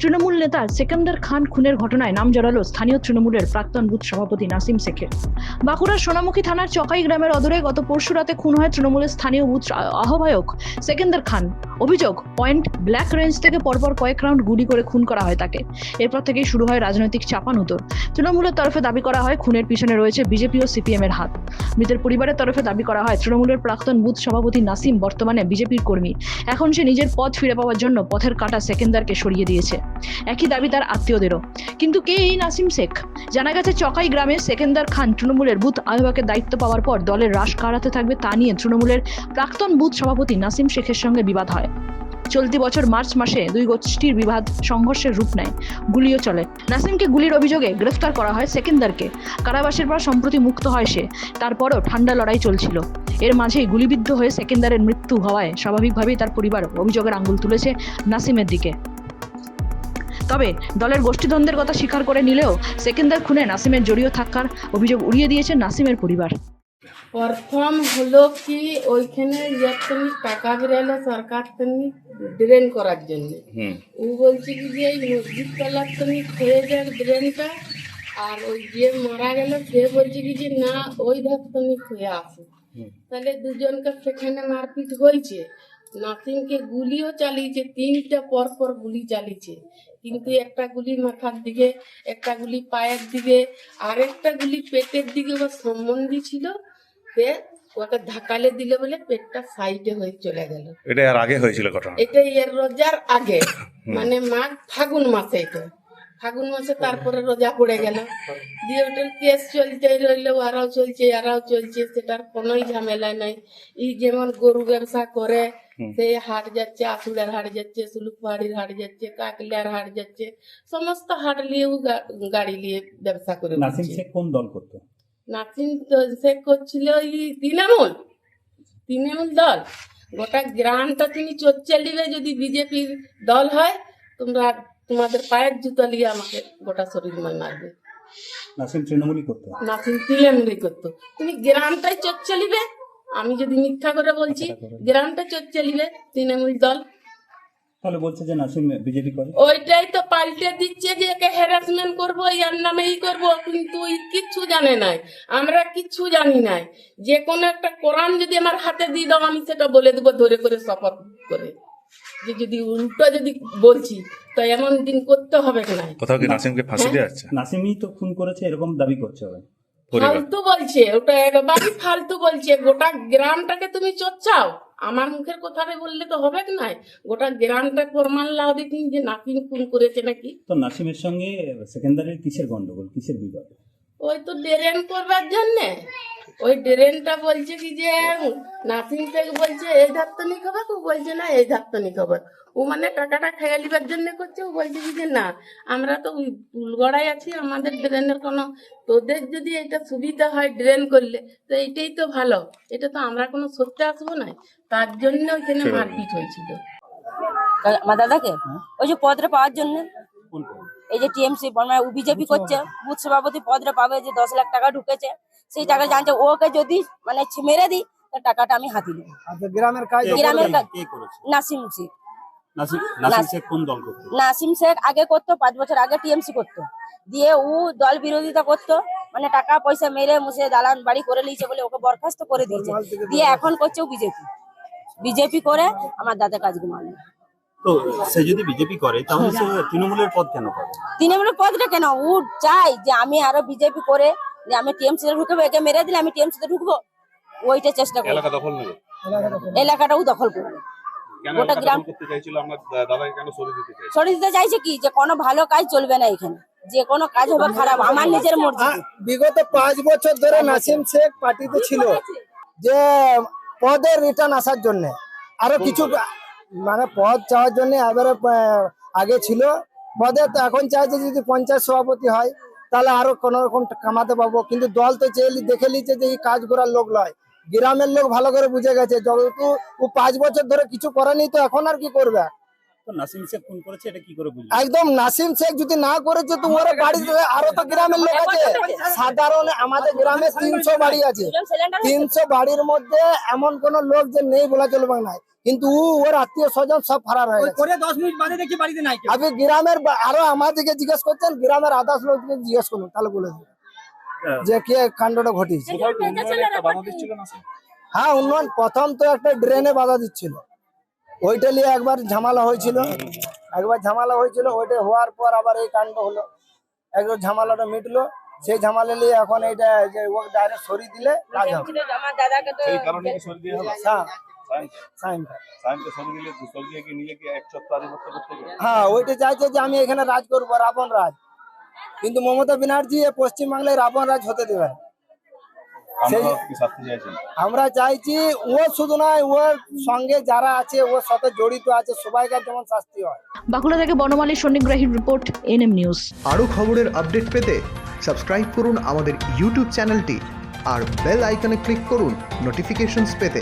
তৃণমূল নেতা সেকান্দার খান খুনের ঘটনায় নাম জড়ালো স্থানীয় তৃণমূলের প্রাক্তন বুথ সভাপতি নাসিম শেখের। বাঁকুড়ার সোনামুখী থানার চকাই গ্রামের অদূরে গত পরশু রাতে খুন হয় তৃণমূলের স্থানীয় বুথ আহ্বায়ক সেকেন্দার খান। অভিযোগ, পয়েন্ট ব্ল্যাক রেঞ্জ থেকে পরপর কয়েক রাউন্ড গুলি করে খুন করা হয় তাকে। এরপর থেকেই শুরু হয় রাজনৈতিক চাপানুতর। তৃণমূলের তরফে দাবি করা হয় খুনের পিছনে রয়েছে বিজেপি ও সিপিএম এর হাত। মৃতের পরিবারের তরফে দাবি করা হয় তৃণমূলের প্রাক্তন বুথ সভাপতি নাসিম বর্তমানে বিজেপির কর্মী। এখন সে নিজের পথ ফিরে পাওয়ার জন্য পথের কাটা সেকেন্দারকে সরিয়ে দিয়েছে। একই দাবি তার আত্মীয়দেরও। কিন্তু কে এই নাসিম শেখ? জানা গেছে চকাই গ্রামে সেকেন্দার খান তৃণমূলের বুথ আহ্বায়কের দায়িত্ব পাওয়ার পর দলের রাশ কাড়াতে থাকবে তা নিয়ে তৃণমূলের প্রাক্তন বুথ সভাপতি নাসিম শেখের সঙ্গে বিবাদ হয়। চলতি বছর মার্চ মাসে দুই গোষ্ঠীর বিবাদ সংঘর্ষের রূপ নেয়, গুলিও চলে। নাসিমকে গুলির অভিযোগে গ্রেফতার করা হয় সেকেন্দারকে। কারাবাসের পর সম্প্রতি মুক্ত হয় সে। তারপরও ঠান্ডা লড়াই চলছিল। এর মাঝেই গুলিবিদ্ধ হয়ে সেকেন্দারের মৃত্যু হওয়ায় স্বাভাবিকভাবেই তার পরিবার অভিযোগের আঙুল তুলেছে নাসিমের দিকে। তবে দলের গোষ্ঠীদ্বন্দ্বের কথা স্বীকার করে নিলেও সেকেন্দার খুনে নাসিমের জড়িয়ে থাকার অভিযোগ উড়িয়ে দিয়েছে নাসিমের পরিবার। প্রথম হলো কি? ওইখানে যতনি টাকা বেরোলো সরকার তেমনি ড্রেন করার জন্য। ও বলছে কি যে এই মসজিদ তলার তুমি খেয়ে যাক ড্রেনটা আর ওই যে মারা গেল সে বলছে কি যে না ওই ধার তুমি খুঁয়ে আসো। তাহলে দুজনকে সেখানে মারপিট হয়েছে। নাসিমকে গুলিও চালিয়েছে তিনটা পর পর গুলি চালিয়েছে। কিন্তু একটা গুলি মাথার দিকে একটা গুলি পায়ের দিকে আর একটা গুলি পেটের দিকে ওর সম্বন্ধী ছিল। সে ওকে ধাকালে দিলে বলে পেটটা সাইডে হয়ে চলে গেল। এটা আর আগে হয়েছিল ঘটনা। এটা এর রোজার আগে। মানে মাঘ ফাগুন মাসে এটা। ফাগুন মাসে তারপরে রোজা পড়ে গেল। দিয়ে ওটার কেস চলতে রইল আরাও চলছে আরাও চলছে সেটার কোনোই ঝামেলা নাই। এই যেমন গরু ব্যবসা করে হুম। সে হাট যাচ্ছে হাট যাচ্ছে হাট যাচ্ছে কাকলিয়ার হাট যাচ্ছে সমস্ত হাট নিয়েও গাড়ি নিয়ে ব্যবসা করে নাসিম শেখ কোন দল করতো? নাসিম সে করছিল তৃণমূল তৃণমূল দল। গোটা গ্রামটা তুমি চর্চা নিবে যদি বিজেপির দল হয় তোমরা তোমাদের পায়ের জুতো নিয়ে আমাকে গোটা শরীর মারবে। নাসিম তৃণমূলই করতো? নাসিম তৃণমূলই করতো। তুমি গ্রামটাই চর্চা নিবে আমি যদি মিথ্যা করে বলছি গ্রামটা চর্চা নিবে তৃণমূল দল। তাহলে বলছে যে নাসিম বিজেপি করে। ওইটাই তো পাল্টে দিচ্ছে যে একে হ্যারাসমেন্ট করব ইয়ার নামে ই করব কিন্তু কিচ্ছু জানে নাই। আমরা কিচ্ছু জানি নাই। যে কোনো একটা কোরআন যদি আমার হাতে দিয়ে দাও আমি সেটা বলে দেবো ধরে করে শপথ করে। যে যদি উল্টো যদি বলছি তো এমন দিন করতে হবে না কোথাও কি নাসিমকে ফাঁসি দেওয়া যাচ্ছে নাসিমই তো খুন করেছে এরকম দাবি করছে ওরা। ফালতু বলছে ওটা একবারই ফালতু বলছে। গোটা গ্রামটাকে তুমি চচ্চাও। আমার মুখের কথাটা বললে তো হবে না গোটা গ্রামটা প্রমাণ লাও দেখিন যে নাকিম খুন করেছে নাকি? তো নাসিমের সঙ্গে সেকেন্ডারির কিসের গন্ডগোল কিসের বিবাদ? ওই তো ড্রেন করবার জন্যে? ওই ড্রেনটা বলছে কি যে নাসিম থেকে বলছে এই ধার তো নি খবর? ও বলছে না এই ধার তো নি ও মানে টাকাটা খেয়ে লিবার জন্য করছে ও বলছে কি যে না আমরা তো ওই পুলগড়াই আছি আমাদের ড্রেনের কোনো তোদের যদি এটা সুবিধা হয় ড্রেন করলে তো এটাই তো ভালো। এটা তো আমরা কোনো সত্যি আসব না। তার জন্য ওইখানে মারপিট হয়েছিল। আমার দাদাকে? ওই যে পদটা পাওয়ার জন্য? এই যে টিএমসি মানে বিজেপি করছে বুথ সভাপতি পদটা পাবে যে দশ লাখ টাকা ঢুকেছে সেই টাকা জানছে ওকে যদি মানে মেরে দিই টাকাটা আমি হাতি নেব। আচ্ছা গ্রামের কাজ গ্রামের কাজ- নাসিম শেখ। নাসিম নাসিম শেখ কোন দল করতো? নাসিম শেখ আগে করতো পাঁচ বছর আগে টিএমসি করতো। দিয়ে ও দল বিরোধিতা করতো মানে টাকা পয়সা মেরে মুসে দালান বাড়ি করে নিয়েছে বলে ওকে বরখাস্ত করে দিয়েছে। দিয়ে এখন করছে ও বিজেপি। বিজেপি করে আমার দাদা কাজ ঘুমানো তো সে যদি বিজেপি করে তাহলে সে তৃণমূলের পদ কেন করে তৃণমূলের পদটা কেন? ও চাই যে আমি আরও বিজেপি করে যে আমি টিএমসি তে ঢুকবো একে মেরে দিলে আমি টিএমসি তে ঢুকবো। ওইটা চেষ্টা করি এলাকা দখল নেবে? এলাকাটাও দখল করব। কেন গোটা গ্রাম- দখল করতে চাইছিল? আমার দা- দাদাকে কেন সরিয়ে দিতে চাইছে? সরিয়ে দিতে চাইছে কি? যে কোনো ভালো কাজ চলবে না এখানে। যে কোনো কাজ হবে খারাপ। আমার নিজের মর্জি। বিগত পাঁচ বছর ধরে নাসিম শেখ পার্টিতে ছিল। যে পদের রিটার্ন আসার জন্য। আরও কিছু মানে পদ চাওয়ার জন্য এবারে আগে ছিল। পদে তো এখন চাইছে যদি পঞ্চায়েত সভাপতি হয়, তাহলে আরও কোন রকম কামাতে পাবো কিন্তু দল তো চেয়ে দেখে নিচ্ছে যে এই কাজ করার লোক নয় গ্রামের লোক ভালো করে বুঝে গেছে। ও পাঁচ বছর ধরে কিছু করেনি তো এখন আর কি করবে? তো নাসিম শেখ খুন করেছে এটা কি করে বুঝবে একদম নাসিম শেখ যদি না করেছে তো ওরা বাড়িতে আরও তো গ্রামের লোক আছে। সাধারণ আমাদের গ্রামে তিনশো বাড়ি আছে। তিনশো বাড়ির মধ্যে এমন কোন লোক যে নেই বলা চলবে না। কিন্তু ও ওর আত্মীয় স্বজন সব ফারার হয়ে গেছে। দশ মিনিট বাদে দেখি বাড়িতে নাই আপনি গ্রামের আরও আমাদেরকে জিজ্ঞেস করছেন গ্রামের আদার্স লোককে জিজ্ঞেস করুন তাহলে বলে দেবে। যে কে কাণ্ডটা ঘটিয়েছে? হ্যাঁ উন্নয়ন প্রথম তো একটা ড্রেনে বাধা দিচ্ছিল। ওইটা নিয়ে একবার ঝামেলা হয়েছিল। একবার ঝামেলা হয়েছিল ওইটা হওয়ার পর আবার এই কাণ্ড হলো। একবার ঝামেলাটা মিটলো সেই ঝামেলা নিয়ে এখন এইটা যে ও ডাইরেক্ট সরিয়ে দিলে কাজ হবে। আমার দাদাকে তো সেই কারণে কি সরিয়ে দেওয়া হ্যাঁ হ্যাঁ ওইটা চাইছে যে আমি এখানে রাজ করব রাবণ রাজ। কিন্তু মমতা ব্যানার্জি পশ্চিমবাংলায় রাবণ রাজ হতে দেবে না। আমরা সেই- কি শাস্তি চাইছেন আমরা চাইছি ও শুধু নয় ওর সঙ্গে যারা আছে ওর সাথে জড়িত আছে সবাইকার যেমন শাস্তি হয়। বাঁকুড়া থেকে বনমালী সন্নিগ্রাহীর রিপোর্ট এনএম নিউজ। আরও খবরের আপডেট পেতে সাবস্ক্রাইব করুন আমাদের ইউটিউব চ্যানেলটি আর বেল আইকনে ক্লিক করুন নোটিফিকেশনস পেতে।